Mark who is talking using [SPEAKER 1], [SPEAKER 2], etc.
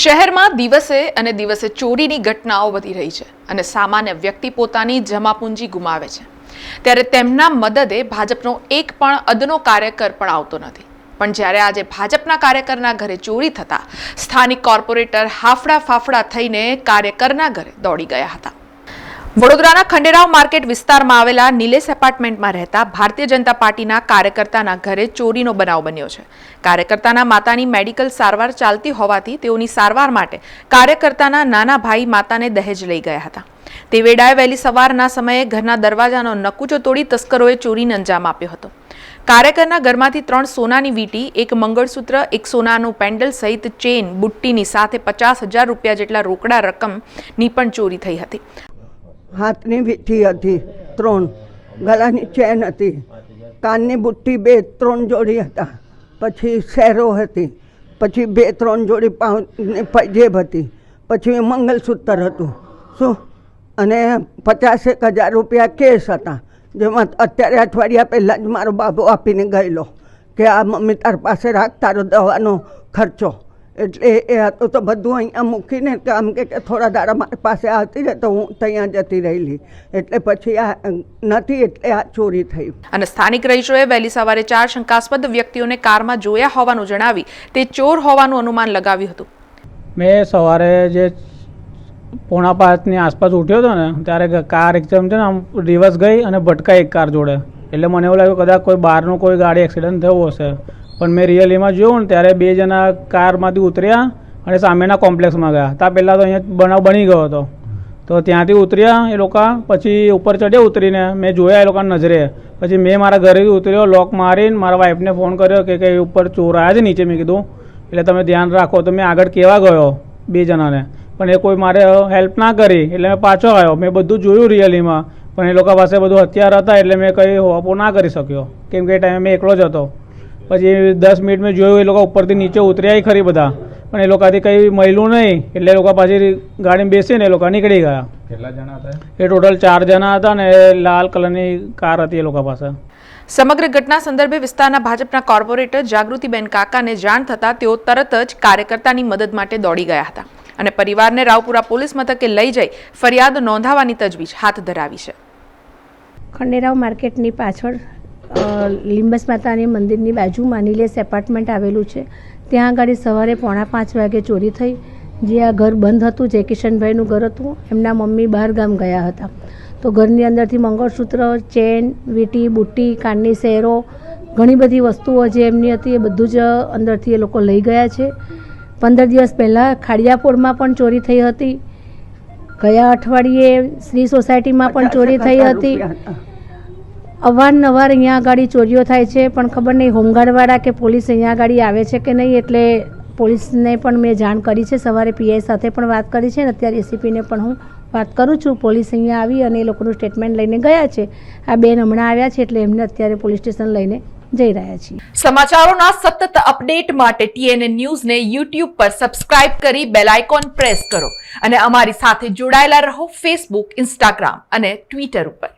[SPEAKER 1] શહેરમાં દિવસે અને દિવસે ચોરીની ઘટનાઓ વધી રહી છે અને સામાન્ય વ્યક્તિ પોતાની જમાપૂંજી ગુમાવે છે. ત્યારે તેમના મદદે ભાજપનો એક પણ અદનો કાર્યકર પણ આવતો નથી. પણ જ્યારે આજે ભાજપના કાર્યકરના ઘરે ચોરી થતા, સ્થાનિક કોર્પોરેટર હાફડા ફાફડા થઈને કાર્યકરના ઘરે દોડી ગયા હતા. વડોદરાના ખંડેરાવ માર્કેટ વિસ્તારમાં આવેલા નિલેશ એપાર્ટમેન્ટમાં રહેતા ભારતીય જનતા પાર્ટીના કાર્યકર્તાના ઘરે ચોરીનો બનાવ બન્યો છે. કાર્યકર્તાના માતાની મેડિકલ સારવાર ચાલતી હોવાથી તેઓની સારવાર માટે કાર્યકર્તાના નાના ભાઈ માતાને દહેજ લઈ ગયા હતા. તે વેળાએ વહેલી સવારના સમયે ઘરના દરવાજાનો નકુચો તોડી તસ્કરોએ ચોરીને અંજામ આપ્યો હતો. કાર્યકરના ઘરમાંથી ત્રણ સોનાની વીંટી, એક મંગળસૂત્ર, એક સોનાનું પેન્ડલ સહિત ચેન બુટ્ટીની સાથે પચાસ હજાર રૂપિયા જેટલા રોકડા રકમની પણ ચોરી થઈ હતી.
[SPEAKER 2] હાથની વીંટી હતી, ત્રણ ગળાની ચેન હતી, કાનની બુટ્ટી બે ત્રણ જોડી હતા, પછી શેરો હતી, પછી બે ત્રણ જોડી પાઉની પૈજેબ હતી, પછી મંગલસૂત્ર હતું. શું? અને પચાસેક હજાર રૂપિયા કેસ હતા, જેમાં અત્યારે અઠવાડિયા પહેલાં જ મારો બાબો આપીને ગયેલો, કે આ મમ્મી તાર પાસે રાખ, તારો દવાનો ખર્ચો. એટલે એ હતું તો બધું અહીંયા મૂકીને કામ કે કે થોડા દાડા મારી પાસે આવતી રહે તો હું ત્યાં જતી રહેલી. એટલે પછી આ નથી એટલે આ ચોરી થઈ.
[SPEAKER 1] અને સ્થાનિક રહીશોએ વહેલી સવારે ચાર શંકાસ્પદ વ્યક્તિઓને કારમાં જોયા હોવાનું જણાવી તે ચોર હોવાનું અનુમાન લગાવ્યું હતું.
[SPEAKER 3] મેં સવારે જે પોણા પાંચની આસપાસ ઉઠ્યો હતો ને ત્યારે કાર એકદમ છે ને આમ રિવર્સ ગઈ અને ભટકાઈ એક કાર જોડે. એટલે મને એવું લાગ્યું કદાચ કોઈ બહારનું કોઈ ગાડી એક્સિડન્ટ થયો હશે. પણ મેં રિયલીમાં જોયું ને ત્યારે બે જણા કારમાંથી ઉતર્યા અને સામેના કોમ્પ્લેક્સમાં ગયા. ત્યાં પહેલાં તો અહીંયા બનાવ બની ગયો હતો. તો ત્યાંથી ઉતર્યા એ લોકો, પછી ઉપર ચડ્યા ઉતરીને. મેં જોયા એ લોકોને નજરે. પછી મેં મારા ઘરેથી ઉતર્યો, લોક મારીને મારા વાઈફને ફોન કર્યો કે કંઈ ઉપર ચોર આવ્યા છે નીચે. મેં કીધું, એટલે તમે ધ્યાન રાખો, તો મેં આગળ કહેવા ગયો? બે જણાને. પણ એ કોઈ મારે હેલ્પ ના કરી, એટલે મેં પાછો આવ્યો. મેં બધું જોયું રિયલીમાં પણ એ લોકો પાસે બધું હથિયાર હતા, એટલે મેં કંઈ હોપો ના કરી શક્યો. કેમ કે એ ટાઈમે મેં એકલો જ હતો. પછી દસ મિનિટ મેં જોયું એ લોકો ઉપરથી નીચે ઉતર્યા ખરી બધા. પણ એ લોકોથી કંઈ મળ્યું નહીં. એટલે એ લોકો પાછી ગાડીમાં બેસીને એ લોકો નીકળી ગયા.
[SPEAKER 4] કેટલા જણા હતા?
[SPEAKER 3] એ ટોટલ ચાર જણા હતા ને લાલ કલરની કાર હતી એ લોકો પાસે.
[SPEAKER 1] સમગ્ર ઘટના સંદર્ભે વિસ્તારના ભાજપના કોર્પોરેટર જાગૃતિબેન કાકાને જાણ થતાં તેઓ તરત જ કાર્યકર્તાની મદદ માટે દોડી ગયા હતા અને પરિવારને રાવપુરા પોલીસ મથકે લઈ જઈ ફરિયાદ નોંધાવવાની તજવીજ હાથ ધરાવી છે.
[SPEAKER 5] ખંડેરાવ માર્કેટની પાછળ લીંબસ માતાની મંદિરની બાજુમાં નિલેશ એપાર્ટમેન્ટ આવેલું છે. ત્યાં આગળ સવારે પોણા પાંચ વાગે ચોરી થઈ. જે આ ઘર બંધ હતું જે કિશનભાઈનું ઘર હતું એમના મમ્મી બહાર ગામ ગયા હતા. તો ઘરની અંદરથી મંગળસૂત્ર ચેન વીંટી બુટ્ટી કાનની શેરો ઘણી બધી વસ્તુઓ જે એમની હતી એ બધું જ અંદરથી એ લોકો લઈ ગયા છે. પંદર દિવસ પહેલાં ખાડિયાપોળમાં પણ ચોરી થઈ હતી. ગયા અઠવાડિયે શ્રી સોસાયટીમાં પણ ચોરી થઈ હતી. અવારનવાર અહીંયા આગળ ચોરીઓ થાય છે, પણ ખબર નહીં હોમગાર્ડવાળા કે પોલીસ અહીંયા આગળ આવે છે કે નહીં એટલે પોલીસને પણ મેં જાણ કરી છે. સવારે પીઆઈ સાથે પણ વાત કરી છે અને અત્યારે એસીપીને પણ હું વાત કરું છું. પોલીસ અહીંયા આવી અને એ લોકોનું સ્ટેટમેન્ટ લઈને ગયા છે. આ બેન હમણાં આવ્યા છે એટલે એમને અત્યારે પોલીસ સ્ટેશન લઈને જઈ રહ્યા છીએ.
[SPEAKER 1] સમાચારોના સતત અપડેટ માટે ટીએનએ ન્યૂઝને યુટ્યુબ પર સબસ્ક્રાઇબ કરી બેલ આઇકોન પ્રેસ કરો અને અમારી સાથે જોડાયેલા રહો ફેસબુક, ઇન્સ્ટાગ્રામ અને ટ્વિટર ઉપર.